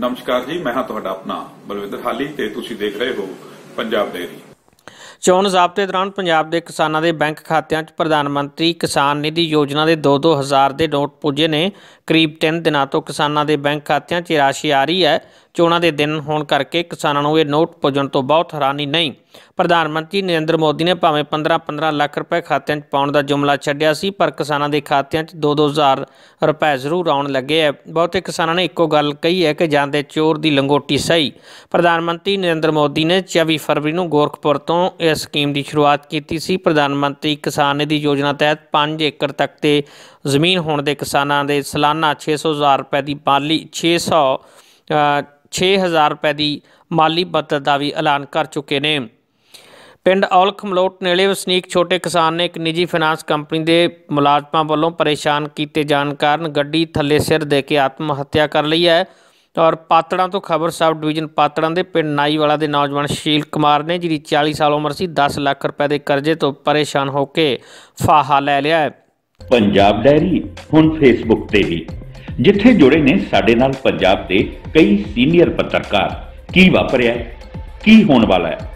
ਨਮਸਕਾਰ ਜੀ ਮੈਂ ਹਾਂ ਤੁਹਾਡਾ ਆਪਣਾ ਬਲਵਿੰਦਰ ਹਾਲੀ ਤੇ ਤੁਸੀਂ ਦੇਖ ਰਹੇ ਹੋ ਪੰਜਾਬ ਡੇਰੀ ਚੋਣ ਜ਼ਾਬਤੇ ਦੌਰਾਨ ਪੰਜਾਬ ਦੇ ਕਿਸਾਨਾਂ ਦੇ ਬੈਂਕ ਖਾਤਿਆਂ 'ਚ ਪ੍ਰਧਾਨ ਮੰਤਰੀ ਕਿਸਾਨ ਨਿਧੀ ਯੋਜਨਾ ਦੇ 2-2 ਹਜ਼ਾਰ ਦੇ ਨੋਟ ਪੁੱਜੇ ਨੇ। ਕਰੀਬ 3 ਦਿਨਾਂ ਤੋਂ ਕਿਸਾਨਾਂ ਦੇ ਬੈਂਕ ਖਾਤਿਆਂ 'ਚ ਇਹ ਰਾਸ਼ੀ ਆ ਰਹੀ ਹੈ। ਚੋਣਾਂ ਦੇ ਦਿਨ ਹੋਣ ਕਰਕੇ ਕਿਸਾਨਾਂ ਨੂੰ ਇਹ ਨੋਟ ਪੁੱਜਣ ਤੋਂ ਬਹੁਤ ਹੈਰਾਨੀ ਨਹੀਂ। ਪ੍ਰਧਾਨ ਮੰਤਰੀ ਨਰਿੰਦਰ ਮੋਦੀ ਨੇ ਭਾਵੇਂ 15-15 ਲੱਖ ਰੁਪਏ ਖਾਤਿਆਂ 'ਚ ਪਾਉਣ ਦਾ ਜੁਮਲਾ ਛੱਡਿਆ ਸੀ ਪਰ ਕਿਸਾਨਾਂ ਦੇ ਖਾਤਿਆਂ 'ਚ 2-2 ਹਜ਼ਾਰ ਰੁਪਏ ਜ਼ਰੂਰ ਆਉਣ ਲੱਗੇ ਹੈ ਬਹੁਤੇ ਕਿਸਾਨਾਂ ਨੇ ਇੱਕੋ ਗੱਲ ਕਹੀ ਹੈ ਕਿ ਜਾਂਦੇ ਚੋਰ ਦੀ ਲੰਗੋਟੀ ਸਹੀ। ਪ੍ਰਧਾਨ ਮੰਤਰੀ ਨਰਿੰਦਰ ਮੋਦੀ ਨੇ 24 ਫਰਵਰੀ ਨੂੰ ਗੋਰਖਪੁਰ ਤੋਂ ਇਸ ਸਕੀਮ ਦੀ ਸ਼ੁਰੂਆਤ ਕੀਤੀ ਸੀ। ਪ੍ਰਧਾਨ ਮੰਤਰੀ ਕਿਸਾਨ ਨਿਧੀ ਯੋਜਨਾ ਤਹਿਤ 5 ਏਕੜ ਤੱਕ ਤੇ ਜ਼ਮੀਨ ਹੋਣ ਦੇ ਕਿਸਾਨਾਂ ਦੇ ਸਾਲਾਨਾ 600 ਹਜ਼ਾਰ ਰੁਪਏ ਦੀ ਮਾਲੀ 600 ਅ, 6000 ਰੁਪਏ ਦੀ ਮਾਲੀ ਮਦਦ ਦਾ ਵੀ ਐਲਾਨ ਕਰ ਚੁੱਕੇ ਨੇ। ਪਿੰਡ ਔਲਖ ਮਲੋਟ ਨੇੜੇ ਵਸਨੀਕ ਛੋਟੇ ਕਿਸਾਨ ਨੇ ਇੱਕ ਨਿੱਜੀ ਫਾਈਨਾਂਸ ਕੰਪਨੀ ਦੇ ਮੁਲਾਜ਼ਮਾਂ ਵੱਲੋਂ ਪਰੇਸ਼ਾਨ ਕੀਤੇ ਜਾਣ ਕਾਰਨ ਗੱਡੀ ਥੱਲੇ ਸਿਰ ਦੇ ਕੇ ਆਤਮ ਹੱਤਿਆ ਕਰ ਲਈ ਹੈ। ਔਰ ਪਾਤੜਾਂ ਤੋਂ ਖਬਰ ਸਬ ਡਿਵੀਜ਼ਨ ਪਾਤੜਾਂ ਦੇ ਪਿੰਡ ਨਾਈਵਾਲਾ ਦੇ ਨੌਜਵਾਨ ਸ਼ੀਲ ਕੁਮਾਰ ਨੇ, ਜਿਹਦੀ 40 ਸਾਲ ਉਮਰ ਸੀ 10 ਲੱਖ ਰੁਪਏ ਦੇ ਕਰਜ਼ੇ ਤੋਂ ਪਰੇਸ਼ਾਨ ਹੋ ਕੇ ਫਾਹਾ ਲੈ ਲਿਆ ਹੈ। ਪੰਜਾਬ ਡਾਇਰੀ, ਹੁਣ ਫੇਸਬੁੱਕ ਤੇ ਵੀ। ਜਿੱਥੇ ਜੁੜੇ ਨੇ ਸਾਡੇ ਨਾਲ ਪੰਜਾਬ ਦੇ ਕਈ ਸੀਨੀਅਰ ਪੱਤਰਕਾਰ। ਕੀ ਵਾਪਰਿਆ ਕੀ ਹੋਣ ਵਾਲਾ ਹੈ?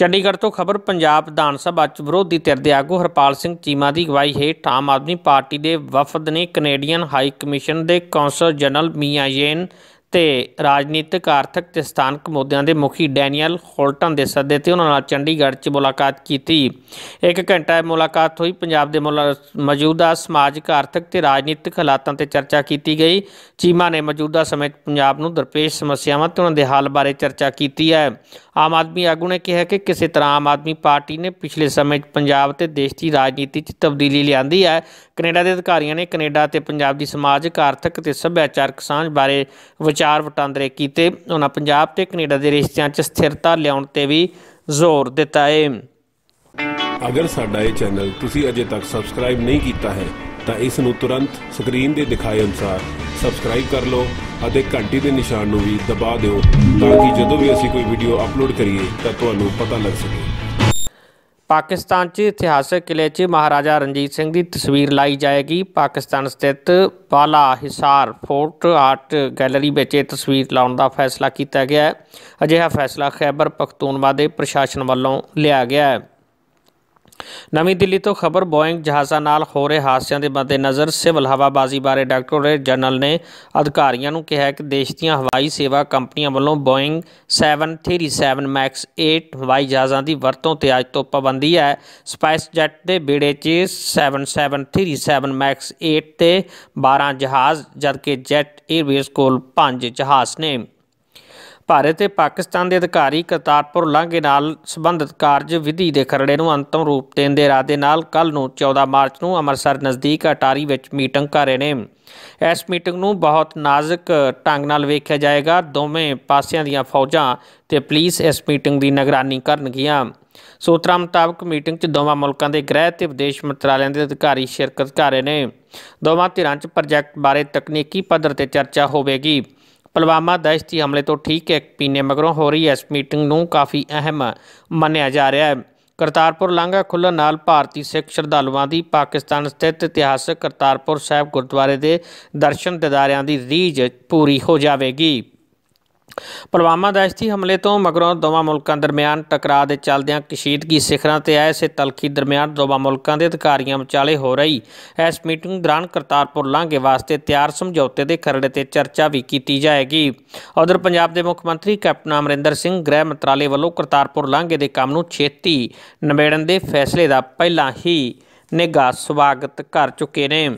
ਚੰਡੀਗੜ੍ਹ ਤੋਂ ਖਬਰ, ਪੰਜਾਬ ਵਿਧਾਨ ਸਭਾ ਚ ਵਿਰੋਧੀ ਧਿਰ ਦੇ ਆਗੂ ਹਰਪਾਲ ਸਿੰਘ ਚੀਮਾ ਦੀ ਅਗਵਾਈ ਹੇਠ ਆਮ ਆਦਮੀ ਪਾਰਟੀ ਦੇ ਵਫਦ ਨੇ ਕੈਨੇਡੀਅਨ ਹਾਈ ਕਮਿਸ਼ਨ ਦੇ ਕੌਂਸਲ ਜਨਰਲ ਮੀਆਂ ਯੇਨ ਤੇ ਰਾਜਨੀਤਿਕ, ਆਰਥਿਕ ਤੇ ਸਥਾਨਕ ਮੁੱਦਿਆਂ ਦੇ ਮੁਖੀ ਡੈਨੀਅਲ ਹੋਲਟਨ ਦੇ ਸੱਦੇ ਤੇ ਉਹਨਾਂ ਨਾਲ ਚੰਡੀਗੜ੍ਹ 'ਚ ਮੁਲਾਕਾਤ ਕੀਤੀ। ਇੱਕ ਘੰਟਾ ਇਹ ਮੁਲਾਕਾਤ ਹੋਈ। ਪੰਜਾਬ ਦੇ ਮੁਲਾ- ਮੌਜੂਦਾ ਸਮਾਜਿਕ, ਆਰਥਿਕ ਤੇ ਰਾਜਨੀਤਿਕ ਹਾਲਾਤਾਂ ਤੇ ਚਰਚਾ ਕੀਤੀ ਗਈ। ਚੀਮਾ ਨੇ ਮੌਜੂਦਾ ਸਮੇਂ 'ਚ ਪੰਜਾਬ ਨੂੰ ਦਰਪੇਸ਼ ਸਮੱਸਿਆਵਾਂ ਤੇ ਉਹਨਾਂ ਦੇ ਹੱਲ ਬਾਰੇ ਚਰਚਾ ਕੀਤੀ ਹੈ। ਆਮ ਆਦਮੀ ਆਗੂ ਨੇ ਕਿਹਾ ਕਿ ਕਿਸੇ ਤਰ੍ਹਾਂ ਆਮ ਆਦਮੀ ਪਾਰਟੀ ਨੇ ਪਿਛਲੇ ਸਮੇਂ 'ਚ ਪੰਜਾਬ ਤੇ ਦੇਸ਼ ਦੀ ਰਾਜਨੀਤੀ 'ਚ ਤਬਦੀਲੀ ਲਿਆਂਦੀ ਹੈ। ਕੈਨੇਡਾ ਦੇ ਅਧਿਕਾਰੀਆਂ ਨੇ ਕੈਨੇਡਾ ਤੇ ਪੰਜਾਬ ਦੀ ਸਮਾਜਿਕ, ਆਰਥਿਕ ਤੇ ਸੱਭਿਆਚਾਰਕ ਸਾਂਝ ਬਾਰੇ ਵਿਚਾਰ ਵਟਾਂਦਰੇ ਕੀਤੇ, ਉਹਨਾਂ ਪੰਜਾਬ ਤੇ ਕੈਨੇਡਾ ਦੇ ਰਿਸ਼ਤਿਆਂ 'ਚ ਸਥਿਰਤਾ ਲਿਆਉਣ ਤੇ ਵੀ ਜ਼ੋਰ ਦਿੱਤਾ ਹੈ ਅਗਰ ਸਾਡਾ ਇਹ ਚੈਨਲ ਤੁਸੀਂ ਅਜੇ ਤੱਕ ਸਬਸਕ੍ਰਾਈਬ ਨਹੀਂ ਕੀਤਾ ਹੈ, ਤਾਂ ਇਸ ਨੂੰ ਤੁਰੰਤ ਸਕਰੀਨ ਦੇ ਦਿਖਾਏ ਅਨੁਸਾਰ ਸਬਸਕ੍ਰਾਈਬ ਕਰ ਲਓ ਅਤੇ ਘੰਟੀ ਦੇ ਨਿਸ਼ਾਨ ਨੂੰ ਵੀ ਦਬਾ ਦਿਓ ਤਾਂ ਕਿ ਜਦੋਂ ਵੀ ਅਸੀਂ ਕੋਈ ਵੀਡੀਓ ਅਪਲੋਡ ਕਰੀਏ, ਤਾਂ ਤੁਹਾਨੂੰ ਪਤਾ ਲੱਗ ਸਕੇ। ਪਾਕਿਸਤਾਨ 'ਚ ਇਤਿਹਾਸਕ ਕਿਲੇ 'ਚ ਮਹਾਰਾਜਾ ਰਣਜੀਤ ਸਿੰਘ ਦੀ ਤਸਵੀਰ ਲਾਈ ਜਾਏਗੀ। ਪਾਕਿਸਤਾਨ ਸਥਿਤ ਬਾਲਾ ਹਿਸਾਰ ਫੋਰਟ ਆਰਟ ਗੈਲਰੀ ਵਿੱਚ ਇਹ ਤਸਵੀਰ ਲਾਉਣ ਦਾ ਫੈਸਲਾ ਕੀਤਾ ਗਿਆ ਹੈ। ਅਜਿਹਾ ਫੈਸਲਾ ਖੈਬਰ ਪਖਤੂਨਵਾ ਦੇ ਪ੍ਰਸ਼ਾਸਨ ਵੱਲੋਂ ਲਿਆ ਗਿਆ ਹੈ। ਨਵੀਂ ਦਿੱਲੀ ਤੋਂ ਖਬਰ, ਬੋਇੰਗ ਜਹਾਜ਼ਾਂ ਨਾਲ ਹੋ ਰਹੇ ਹਾਦਸਿਆਂ ਦੇ ਮੱਦੇਨਜ਼ਰ ਸਿਵਲ ਹਵਾਬਾਜ਼ੀ ਬਾਰੇ ਡਾਇਰੈਕਟੋਰੇਟ ਜਨਰਲ ਨੇ ਅਧਿਕਾਰੀਆਂ ਨੂੰ ਕਿਹਾ ਕਿ ਦੇਸ਼ ਦੀਆਂ ਹਵਾਈ ਸੇਵਾ ਕੰਪਨੀਆਂ ਵੱਲੋਂ ਬੋਇੰਗ 737 ਮੈਕਸ 8 ਹਵਾਈ ਜਹਾਜ਼ਾਂ ਦੀ ਵਰਤੋਂ ਤੇ ਅੱਜ ਤੋਂ ਪਾਬੰਦੀ ਹੈ। ਸਪਾਈਸ ਜੈਟ ਦੇ ਬੇੜੇ 'ਚ 7737 ਮੈਕਸ 8 ਤੇ 12 ਜਹਾਜ਼, ਜਦਕਿ ਜੈਟ 에ਅਰਵੇਜ਼ ਕੋਲ 5 ਜਹਾਜ਼ ਨੇ। ਭਾਰਤ ਤੇ ਪਾਕਿਸਤਾਨ ਦੇ ਅਧਿਕਾਰੀ ਕਰਤਾਰਪੁਰ ਲਾਂਘੇ ਨਾਲ ਸੰਬੰਧਿਤ ਕਾਰਜ ਵਿਧੀ ਦੇ ਖਰੜੇ ਨੂੰ ਅੰਤਮ ਰੂਪ ਦੇਣ ਦੇ ਇਰਾਦੇ ਨਾਲ ਕੱਲ ਨੂੰ 14 ਮਾਰਚ ਨੂੰ ਅੰਮ੍ਰਿਤਸਰ ਨਜ਼ਦੀਕ ਅਟਾਰੀ ਵਿੱਚ ਮੀਟਿੰਗ ਕਰ ਰਹੇ ਨੇ। ਇਸ ਮੀਟਿੰਗ ਨੂੰ ਬਹੁਤ ਨਾਜ਼ੁਕ ਢੰਗ ਨਾਲ ਵੇਖਿਆ ਜਾਏਗਾ। ਦੋਵੇਂ ਪਾਸਿਆਂ ਦੀਆਂ ਫੌਜਾਂ ਤੇ ਪੁਲਿਸ ਇਸ ਮੀਟਿੰਗ ਦੀ ਨਿਗਰਾਨੀ ਕਰਨਗੀਆਂ। ਸੂਤਰਾਂ ਮੁਤਾਬਕ ਮੀਟਿੰਗ 'ਚ ਦੋਵਾਂ ਮੁਲਕਾਂ ਦੇ ਗ੍ਰਹਿ ਤੇ ਵਿਦੇਸ਼ ਮੰਤਰਾਲਿਆਂ ਦੇ ਅਧਿਕਾਰੀ ਸ਼ਿਰਕਤ ਕਰ ਰਹੇ ਨੇ। ਦੋਵਾਂ ਧਿਰਾਂ 'ਚ ਪ੍ਰੋਜੈਕਟ ਬਾਰੇ ਤਕਨੀਕੀ ਪੱਧਰ ਤੇ ਚਰਚਾ ਹੋਵੇਗੀ। ਪੁਲਵਾਮਾ ਦਹਿਸ਼ਤੀ ਹਮਲੇ ਤੋਂ ਠੀਕ ਇੱਕ ਮਹੀਨੇ ਮਗਰੋਂ ਹੋ ਰਹੀ ਇਸ ਮੀਟਿੰਗ ਨੂੰ ਕਾਫੀ ਅਹਿਮ ਮੰਨਿਆ ਜਾ ਰਿਹਾ ਹੈ। ਕਰਤਾਰਪੁਰ ਲਾਂਘਾ ਖੁੱਲ੍ਹਣ ਨਾਲ ਭਾਰਤੀ ਸਿੱਖ ਸ਼ਰਧਾਲੂਆਂ ਦੀ ਪਾਕਿਸਤਾਨ ਸਥਿਤ ਇਤਿਹਾਸਕ ਕਰਤਾਰਪੁਰ ਸਾਹਿਬ ਗੁਰਦੁਆਰੇ ਦੇ ਦਰਸ਼ਨ ਦਿਦਾਰਿਆਂ ਦੀ ਰੀਝ ਪੂਰੀ ਹੋ ਜਾਵੇਗੀ। ਪੁਲਵਾਮਾ ਦਹਿਸ਼ਤੀ ਹਮਲੇ ਤੋਂ ਮਗਰੋਂ ਦੋਵਾਂ ਮੁਲਕਾਂ ਦਰਮਿਆਨ ਟਕਰਾਅ ਦੇ ਚੱਲਦਿਆਂ ਕਸ਼ੀਦਗੀ ਸਿਖਰਾਂ ਤੇ ਆਏ ਸੇ ਤਲਖੀ ਦਰਮਿਆਨ ਦੋਵਾਂ ਮੁਲਕਾਂ ਦੇ ਅਧਿਕਾਰੀਆਂ ਵਿਚਾਲੇ ਹੋ ਰਹੀ। ਇਸ ਮੀਟਿੰਗ ਦੌਰਾਨ ਕਰਤਾਰਪੁਰ ਲਾਂਘੇ ਵਾਸਤੇ ਤਿਆਰ ਸਮਝੌਤੇ ਦੇ ਖਰੜੇ ਤੇ ਚਰਚਾ ਵੀ ਕੀਤੀ ਜਾਏਗੀ। ਉਧਰ ਪੰਜਾਬ ਦੇ ਮੁੱਖ ਮੰਤਰੀ ਕੈਪਟਨ ਅਮਰਿੰਦਰ ਸਿੰਘ ਗ੍ਰਹਿ ਮੰਤਰਾਲੇ ਵੱਲੋਂ ਕਰਤਾਰਪੁਰ ਲਾਂਘੇ ਦੇ ਕੰਮ ਨੂੰ ਛੇਤੀ ਨਿਬੇੜਨ ਦੇ ਫੈਸਲੇ ਦਾ ਪਹਿਲਾਂ ਹੀ ਨਿੱਘਾ ਸਵਾਗਤ ਕਰ ਚੁੱਕੇ ਨੇ।